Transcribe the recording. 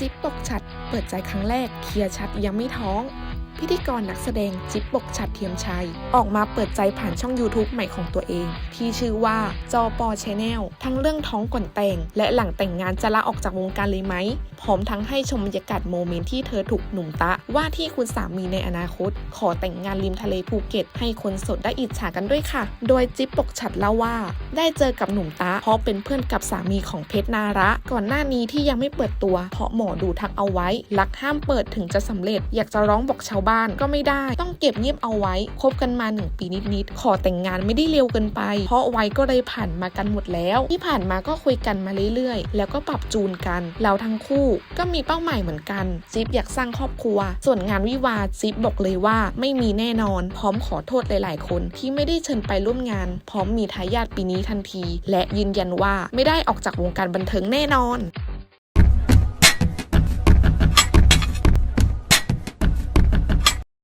จิ๊บตกชัด เปิดใจครั้งแรก เคลียร์ชัดยังไม่ท้อง พิธีกรนักแสดงจิ๊บปกฉัดเทียมชัย ออกมาเปิดใจผ่านช่อง YouTube ใหม่ของตัวเอง ที่ชื่อว่าจอปอชแนลทั้งเรื่องท้องก่อนแต่ง และหลังแต่งงานจะลาออกจากวงการเลยไหม พร้อมทั้งให้ชมบรรยากาศโมเมนต์ที่เธอถูกหนุ่มตะ ว่าที่คุณสามีในอนาคต ขอแต่งงานริมทะเลภูเก็ต ให้คนสดได้อิจฉากันด้วยค่ะ โดยจิ๊บปกฉัดเล่าว่า ได้เจอกับหนุ่มตะเพราะเป็นเพื่อนกับสามีของเพชรนาระ ก่อนหน้านี้ที่ยังไม่เปิดตัว เพราะหมอดูทักเอาไว้รักห้ามเปิดถึงจะสำเร็จอยากจะร้องบอกชาวบ้านก็ไม่ได้ ต้องเก็บเงียบเอาไว้คบกันมาหนึ่งปีนิดๆขอแต่งงานไม่ได้เร็วเกินไป เพราะวัยก็เลยผ่านมากันหมดแล้ว ที่ผ่านมาก็คุยกันมาเรื่อยๆ แล้วก็ปรับจูนกัน เราทั้งคู่ก็มีเป้าหมายเหมือนกันจิ๊บอยากสร้างครอบครัว ส่วนงานวิวาจิ๊บบอกเลยว่าไม่มีแน่นอน พร้อมขอโทษหลายๆ คนที่ไม่ได้เชิญไปร่วมงาน พร้อมมีทายาทปีนี้ทันที และยืนยันว่าไม่ได้ออกจากวงการบันเทิงแน่นอน